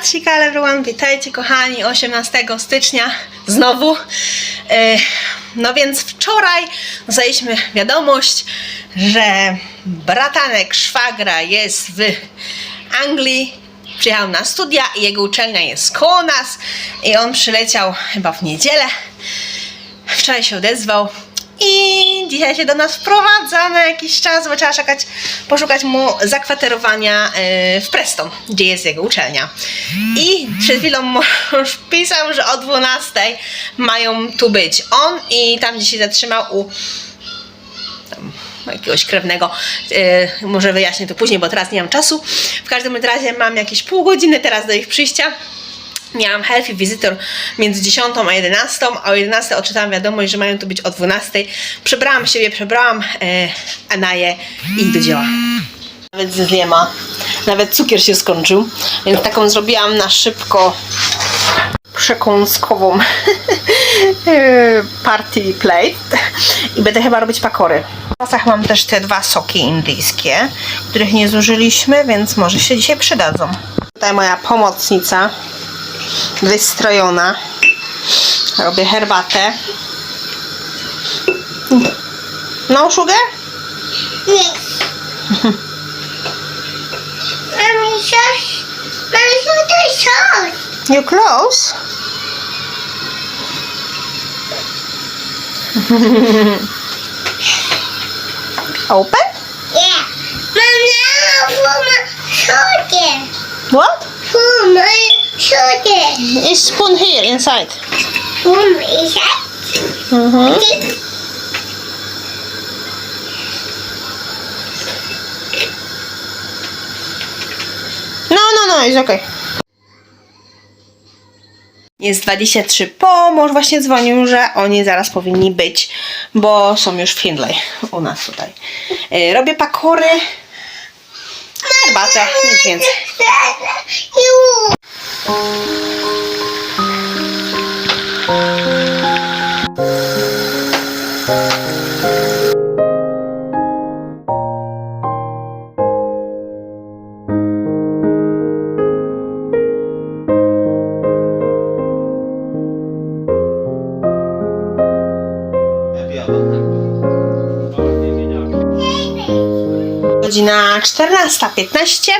Satsika everyone, witajcie kochani, 18 stycznia znowu. E, No więc wczoraj dostaliśmy wiadomość, że bratanek szwagra jest w Anglii, przyjechał na studia i jego uczelnia jest koło nas i on przyleciał chyba w niedzielę. Wczoraj się odezwał i dzisiaj się do nas wprowadza na jakiś czas, bo trzeba szukać, poszukać mu zakwaterowania e, w Preston, gdzie jest jego uczelnia. I przed chwilą mąż pisał, że o 12 mają tu być on i tam gdzie się zatrzymał u jakiegoś krewnego. E, może wyjaśnię to później, bo teraz nie mam czasu. W każdym razie mam jakieś pół godziny teraz do ich przyjścia. Miałam healthy visitor między 10 a 11, a o 11 odczytałam wiadomość, że mają tu być o 12. Przebrałam siebie, przebrałam e, Anaję i do dzieła. Nawet nie ma. Nawet cukier się skończył, więc taką zrobiłam na szybko przekąskową e, party plate i będę chyba robić pakory. W pasach mam też te dwa soki indyjskie, których nie zużyliśmy, więc może się dzisiaj przydadzą. Tutaj moja pomocnica wystrojona. Robię herbatę. No, sugar? Nie. Mami, sos. Mami, tutaj sos. You close? Open? Nie. Mama, fuma sokiem. What? Sokiem. Is spoon here inside. Isa. Mhm. No, no, no, jest okej. Jest 23 po, mąż właśnie dzwonił, że oni zaraz powinni być, bo są już w Hindley u nas tutaj. E, Robię pakory, herbatę, nic więcej. Ju. Godzina 14.15.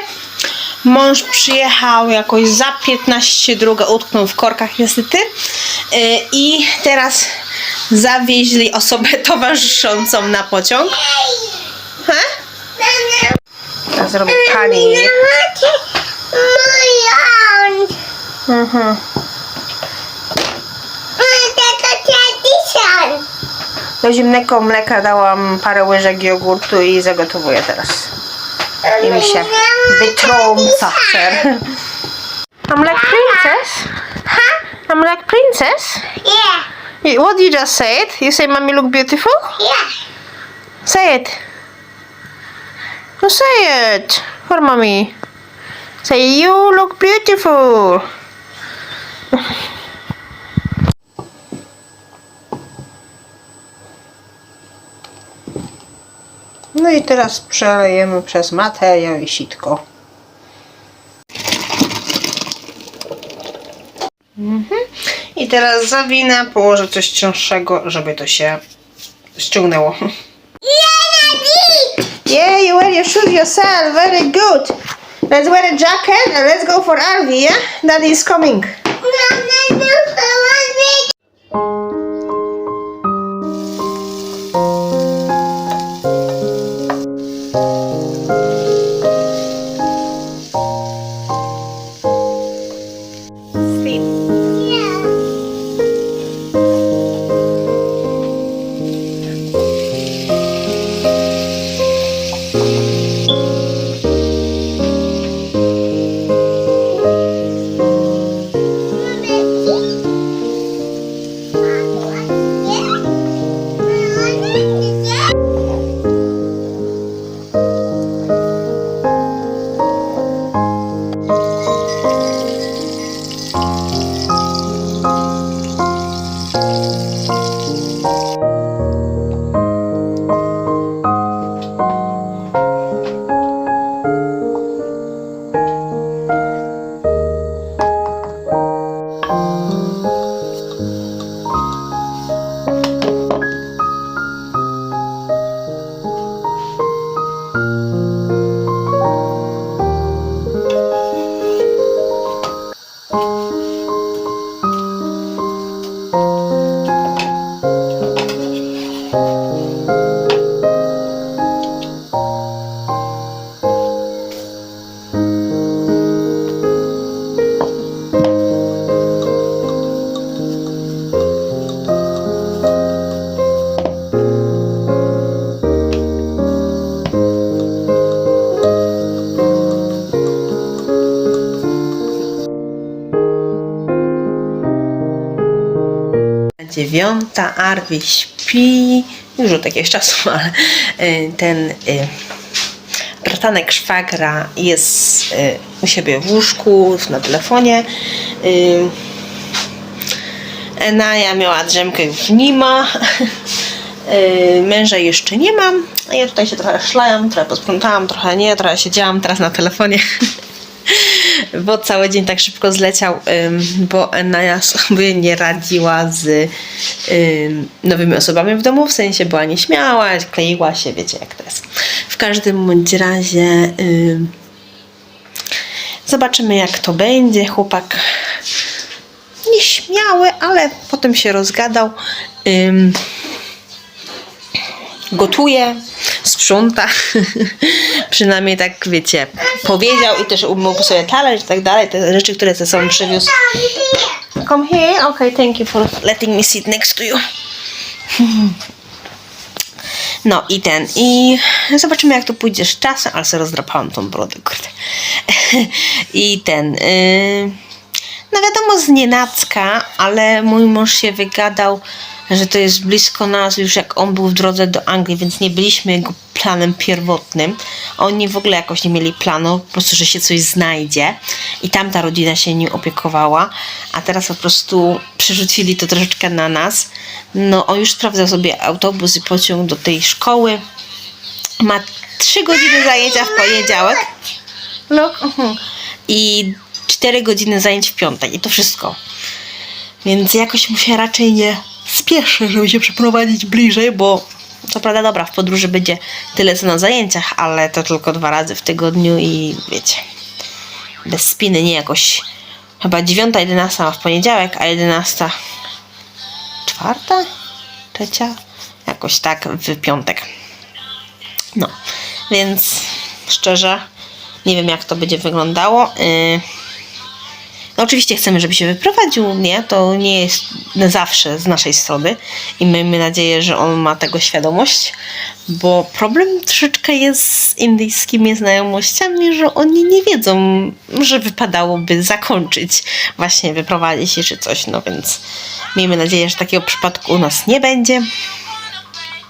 Mąż przyjechał jakoś za 15, druga utknął w korkach niestety. Yy, I teraz zawieźli osobę towarzyszącą na pociąg. Mama, Teraz robię panik. macie moją. Mhm. Tego tradition. Do zimnego mleka dałam parę łyżek jogurtu i zagotowuję teraz. I mi się wytrąca ser. I'm like princess. Huh? I'm like princess. Yeah. What you just said? You say mommy look beautiful? Yeah. Say it. No say it for mommy. Say you look beautiful. No i teraz przelejemy przez materiał i sitko. Mhm. I teraz zawinę, położę coś cięższego, żeby to się ściągnęło. Yeah, you wear your shoes yourself. Very good. Let's wear a jacket and let's go for RV, yeah? Daddy is coming. Dziewiąta, Arwi śpi. Już od jakiegoś czasu, ale y, ten y, bratanek szwagra jest y, u siebie w łóżku, na telefonie. Y, Enaja miała drzemkę, już nie ma. Męża jeszcze nie mam. Ja tutaj się trochę szlajam, trochę posprzątałam, trochę nie, trochę siedziałam teraz na telefonie. Bo cały dzień tak szybko zleciał, bo Enaja sobie nie radziła z ym, nowymi osobami w domu, w sensie była nieśmiała, kleiła się, wiecie jak to jest. W każdym bądź razie ym, zobaczymy jak to będzie. Chłopak nieśmiały, ale potem się rozgadał. Gotuje, sprząta. Przynajmniej tak, wiecie, powiedział i też umył sobie talerz i tak dalej. Te rzeczy, które ze sobą przywiózł. Come here. Okay, thank you for letting me sit next to you. No i ten, i zobaczymy jak to pójdzie z czasem, ale sobie rozdrapałam tą brodę, kurde. I ten, yy, no wiadomo z nienacka, ale mój mąż się wygadał, że to jest blisko nas już jak on był w drodze do Anglii, więc nie byliśmy jego planem pierwotnym. Oni w ogóle jakoś nie mieli planu, po prostu, że się coś znajdzie i tamta rodzina się nim opiekowała, a teraz po prostu przerzucili to troszeczkę na nas. No on już sprawdzał sobie autobus i pociąg do tej szkoły. Ma trzy godziny zajęcia w poniedziałek. Look. mhm. I 4 godziny zajęć w piątek i to wszystko. Więc jakoś mu się raczej nie spieszy, żeby się przeprowadzić bliżej, bo co prawda dobra, w podróży będzie tyle co na zajęciach, ale to tylko dwa razy w tygodniu i wiecie, bez spiny nie jakoś chyba 9, 11 ma w poniedziałek, a 11 czwarta, trzecia, jakoś tak w piątek. No, więc szczerze nie wiem jak to będzie wyglądało. Yy, no oczywiście chcemy, żeby się wyprowadził, nie? To nie jest zawsze z naszej strony i miejmy nadzieję, że on ma tego świadomość, bo problem troszeczkę jest z indyjskimi znajomościami, że oni nie wiedzą, że wypadałoby zakończyć, właśnie wyprowadzić się czy coś, no więc miejmy nadzieję, że takiego przypadku u nas nie będzie.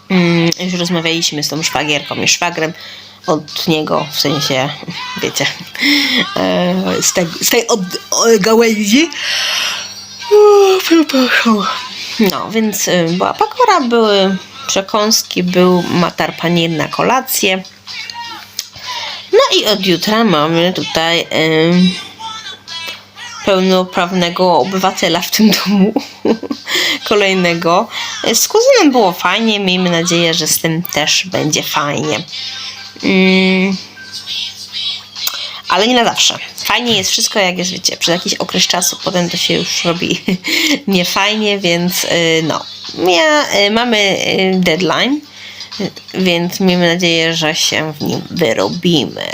Mm, już rozmawialiśmy z tą szwagierką i szwagrem od niego, w sensie, wiecie, e, z tej, z tej od, o, gałęzi. Przepraszam. No, więc y, była pakora, były przekąski, był matar panir na kolację. No i od jutra mamy tutaj em, pełnoprawnego obywatela w tym domu. Kolejnego. Z kuzynem było fajnie, miejmy nadzieję, że z tym też będzie fajnie. Mm. Ale nie na zawsze. Fajnie jest wszystko, jak jest, wiecie, przez jakiś okres czasu, potem to się już robi niefajnie, więc y, no. Ja, y, mamy y, deadline, więc miejmy nadzieję, że się w nim wyrobimy.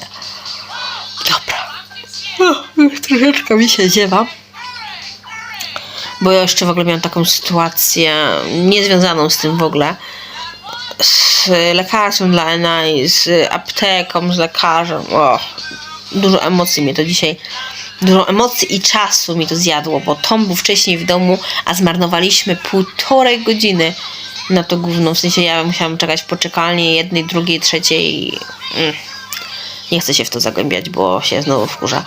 Dobra. O, troszeczkę mi się ziewa. Bo ja jeszcze w ogóle miałam taką sytuację, niezwiązaną z tym w ogóle, z lekarzem dla Enai, z apteką, z lekarzem. O, dużo emocji mnie to dzisiaj, dużo emocji i czasu mi to zjadło, bo Tom był wcześniej w domu, a zmarnowaliśmy półtorej godziny na to gówno. W sensie ja musiałam czekać w poczekalni jednej, drugiej, trzeciej. Mm. Nie chcę się w to zagłębiać, bo się znowu wkurza.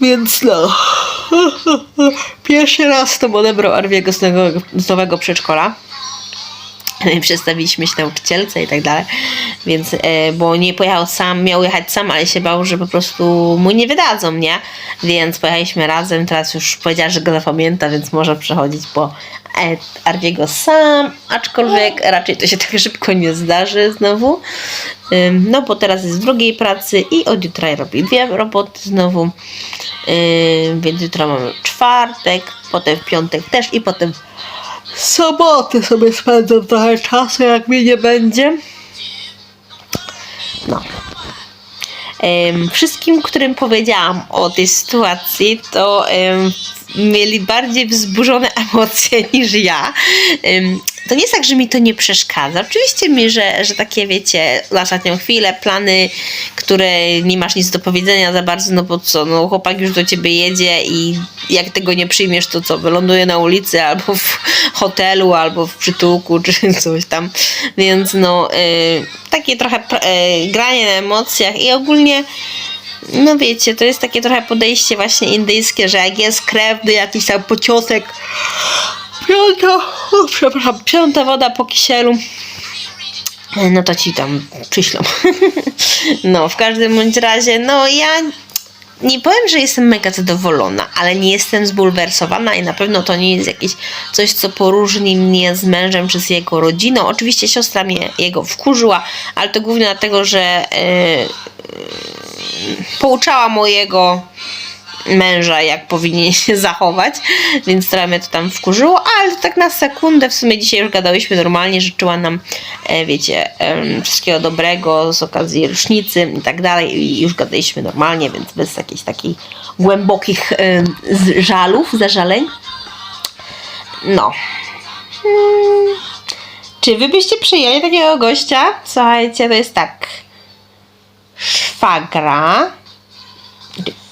Więc no. Pierwszy raz to odebrał Arwiego z nowego, z nowego przedszkola. Przedstawiliśmy się nauczycielce i tak dalej, więc, e, bo nie pojechał sam, miał jechać sam, ale się bał, że po prostu mu nie wydadzą, nie? Więc pojechaliśmy razem, teraz już powiedziała, że go zapamięta, więc może przechodzić po Arwiego sam, aczkolwiek raczej to się tak szybko nie zdarzy znowu. No bo teraz jest w drugiej pracy i od jutra robi dwie roboty znowu. Więc jutro mamy czwartek, potem w piątek też i potem soboty sobie spędzam trochę czasu, jak mnie nie będzie. No. Wszystkim, którym powiedziałam o tej sytuacji, to mieli bardziej wzburzone emocje niż ja. To nie jest tak, że mi to nie przeszkadza. Oczywiście mi, że, że takie, wiecie, na ostatnią chwilę, plany, które nie masz nic do powiedzenia za bardzo, no bo co, no chłopak już do ciebie jedzie i jak tego nie przyjmiesz, to co, wyląduje na ulicy albo w hotelu, albo w przytułku, czy coś tam. Więc no, y, takie trochę y, granie na emocjach i ogólnie no wiecie, to jest takie trochę podejście właśnie indyjskie, że jak jest krewny jakiś tam pociosek, piąta, o, przepraszam, piąta woda po kisielu, no to ci tam przyślą. no, w każdym bądź razie, no ja nie powiem, że jestem mega zadowolona, ale nie jestem zbulwersowana i na pewno to nie jest jakieś coś, co poróżni mnie z mężem czy z jego rodziną. Oczywiście siostra mnie jego wkurzyła, ale to głównie dlatego, że yy, pouczała mojego męża, jak powinien się zachować, więc trochę mnie to tam wkurzyło, ale tak na sekundę, w sumie dzisiaj już gadałyśmy normalnie, życzyła nam, e, wiecie, wszystkiego dobrego z okazji rocznicy i tak dalej i już gadaliśmy normalnie, więc bez jakichś takich głębokich żalów, zażaleń. No. Hmm. Czy wy byście przyjęli takiego gościa? Słuchajcie, to jest tak. Szwagra,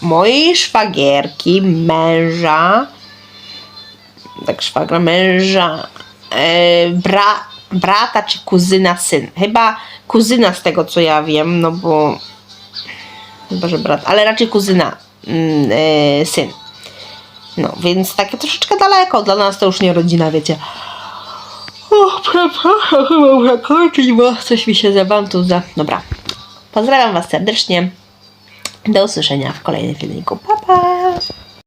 mojej szwagierki, męża, tak szwagra męża, e, bra, brata czy kuzyna syn. Chyba kuzyna z tego co ja wiem, no bo chyba, że brat, ale raczej kuzyna mm, e, syn. No, więc takie troszeczkę daleko, dla nas to już nie rodzina, wiecie. O, przepraszam, chyba muszę kończyć, bo coś mi się za. Dobra, pozdrawiam Was serdecznie. Do usłyszenia w kolejnym filmiku. Pa, pa!